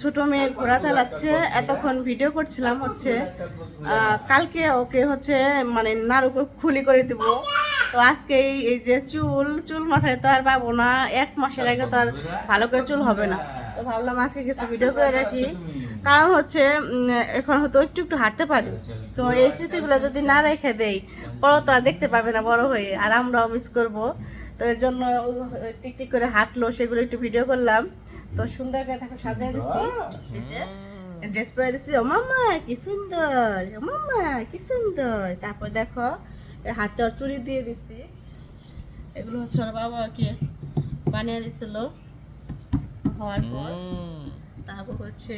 ছোট মেয়ে ঘোড়া চালাচ্ছে, এতক্ষণ ভিডিও করছিলাম হচ্ছে কালকে ওকে হচ্ছে মানে নাড়ু খুলি করে দিব। তো আজকে এই যে চুল চুল মাথায় তো আর পাবো না, এক মাসের আগে তো আর ভালো করে চুল হবে না। তো ভাবলাম আজকে কিছু ভিডিও করে রাখি। কারণ হচ্ছে এখন হয়তো একটু একটু হাঁটতে পারি। তো এই স্মৃতিগুলো যদি না রেখে দেই পরে তো আর দেখতে পাবে না বড় হয়ে, আর আমরাও মিস করব। তো এর জন্য টিকটিক করে হাঁটলো, সেগুলো একটু ভিডিও করলাম। তো সুন্দর করে তাকে সাজিয়ে দিচ্ছি। ড্রেস পরে দিচ্ছি ও মাম্মা কি সুন্দর ও মাম্মা কি সুন্দর। তারপর দেখো হাতে ওর চুড়ি দিয়ে দিচ্ছি। এগুলো হচ্ছে ওর বাবাকে বানিয়ে দিছিল হওয়ার পর। তারপর হচ্ছে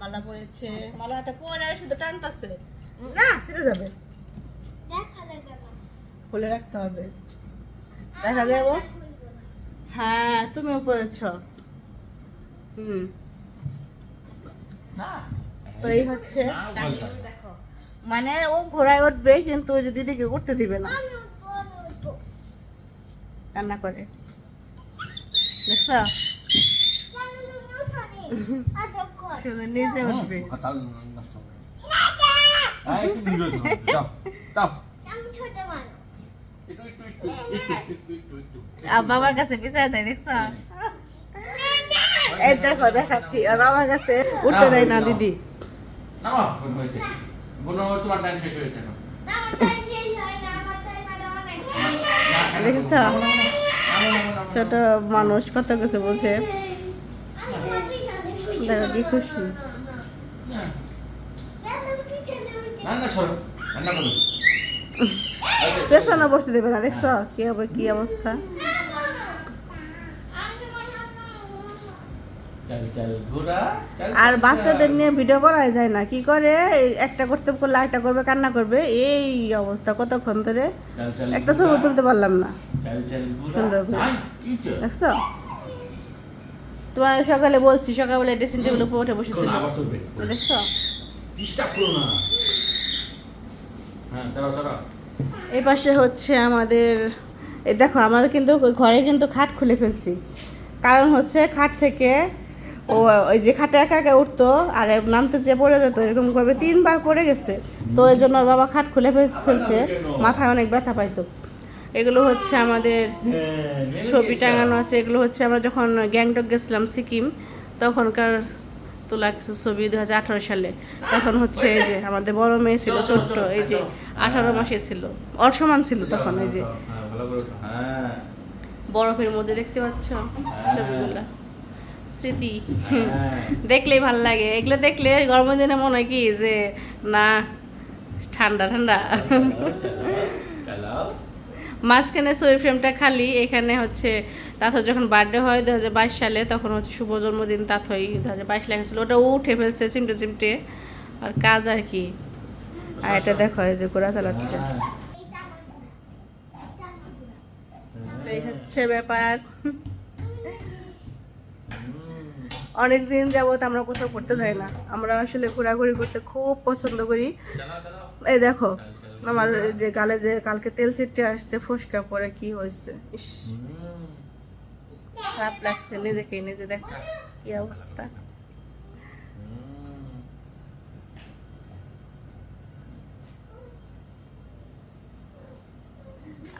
মালা পরেছে। মালাটা পরে আর শুধু টানতাছে। না ছেড়ে যাবে। খুলে রাখতে হবে। দেখা যাব? হ্যাঁ তুমিও পড়েছ হুম। তো এই হচ্ছে মানে ও ঘোড়ায় উঠবে কিন্তু ওই যে দিদিকে উঠতে দিবে না। কান্না করে। দেখছ? শুধু নিজে উঠবে। আর বাবার কাছে বিচার দেয় দেখছ? এই দেখো দেখাচ্ছি। আর বাবার কাছে উঠতে দেয় না দিদি। দেখেছ? ছোট মানুষ কত কিছু বলছে। দেখো কি খুশি। পেছনে বসতে দেবে না দেখছ? কি হবে কি অবস্থা? আর বাচ্চাদের নিয়ে ভিডিও করা যায় না। কি করে? একটা করতে করলে একটা করবে কান্না করবে। এই অবস্থা কতক্ষণ ধরে? একটা ছবি তুলতে পারলাম না। সুন্দর দেখছ? তোমার সকালে বলছি সকালে ড্রেসিং টেবিল উপরে উঠে বসেছিল। দেখছ? এই পাশে হচ্ছে আমাদের এই দেখো আমাদের কিন্তু ঘরে কিন্তু খাট খুলে ফেলছি। কারণ হচ্ছে খাট থেকে ও ওই যে খাটে একা একা উঠতো আর নামতে যে পড়ে যেত এরকম করবে তিনবার পড়ে গেছে। তো এই জন্য ওর বাবা খাট খুলে ফেল- ফেলছে মাথায় অনেক ব্যথা পাইতো। এগুলো হচ্ছে আমাদের ছবি টাঙানো আছে এগুলো হচ্ছে আমরা যখন গ্যাংটক গেছিলাম সিকিম তখনকার তোলা কিছু ছবি দু হাজার আঠারো সালে। তখন হচ্ছে এই যে আমাদের বড় মেয়ে ছিল ছোট্ট এই যে আঠারো মাসের ছিল। অসমান ছিল তখন এই যে। বরফের মধ্যে দেখতে পাচ্ছ ছবিগুলা। স্মৃতি। দেখলেই ভালো লাগে। এগুলো দেখলে গরমের দিনে মনে হয় কি যে না ঠান্ডা ঠান্ডা। মাঝখানে ছবি ফ্রেমটা খালি এখানে হচ্ছে তাথর যখন বার্থডে হয় দু হাজার বাইশ সালে তখন হচ্ছে শুভ জন্মদিন তাথই দু হাজার বাইশ লেখা ছিল ওটা উঠে ফেলছে চিমটে চিমটে। আর কাজ আর কি। আর এটা দেখো এই যে ঘোরা চালাচ্ছে। এই হচ্ছে ব্যাপার। অনেক দিন যাবত আমরা কোথাও করতে যাই না। আমরা আসলে ঘোরাঘুরি করতে খুব পছন্দ করি। এই দেখো, আমার যে গালে যে কালকে তেল ছিটে আসছে, ফসকা পরে কি হয়েছে? ইস, খারাপ লাগছে নিজেকে নিজে দেখো কি অবস্থা?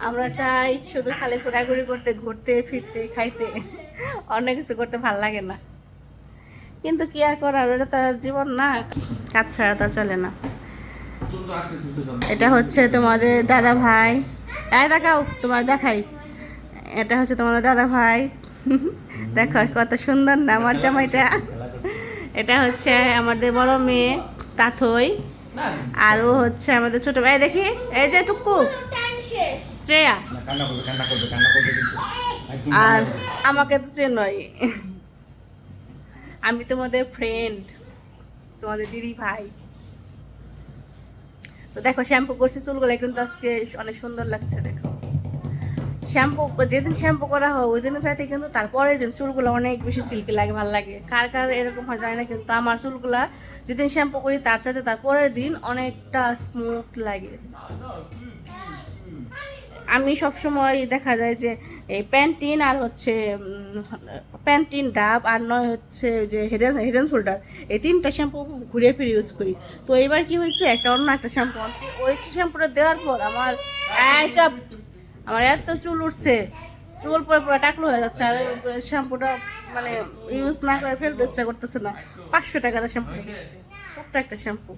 আমরা চাই শুধু খালি ঘোরাঘুরি করতে, ঘুরতে, ফিরতে, খাইতে। অনেক কিছু করতে ভালো লাগে না। কিন্তু কি আর করার? ওটা তো আর জীবন না। কাজ ছাড়া তা চলে না। এটা হচ্ছে তোমাদের দাদা ভাই। এই দেখাও তোমার দেখাই। এটা হচ্ছে তোমাদের দাদা ভাই। দেখো কত সুন্দর না আমার জামাইটা। এটা হচ্ছে আমাদের বড় মেয়ে তাথই আর ও হচ্ছে আমাদের ছোট ভাই। দেখি এই যে টুকু। শ্রেয়া। আর আমাকে তো চেনই। আমি তোমাদের ফ্রেন্ড তোমাদের দিদি ভাই। তো দেখো শ্যাম্পু করছি, চুলগুলো কিন্তু আজকে অনেক সুন্দর লাগছে, দেখো। শ্যাম্পু যেদিন শ্যাম্পু করা হয়, ওই দিনের চাইতে কিন্তু তারপরের দিন চুলগুলো অনেক বেশি চিলকি লাগে, ভালো লাগে। কার কার এরকম হয় যায় না, কিন্তু আমার চুলগুলা যেদিন শ্যাম্পু করি, তার চাইতে তারপরের দিন অনেকটা স্মুথ লাগে। আমি সবসময় দেখা যায় যে, এই প্যান্টিন আর হচ্ছে প্যান্টিন ডাব আর নয় হচ্ছে যে head and head and shoulder এই তিনটা শ্যাম্পু ঘুরিয়ে ফিরে ইউজ করি। তো এবার কি হয়েছে একটা অন্য একটা শ্যাম্পু আনছি। ওই শ্যাম্পুটা দেওয়ার পর আমার আমার এত চুল উঠছে চুল পরে পরে টাকলো হয়ে যাচ্ছে আর শ্যাম্পুটা মানে ইউজ না করে ফেলতে ইচ্ছা করতেছে না। পাঁচশো টাকা শ্যাম্পু ছোট্ট একটা শ্যাম্পু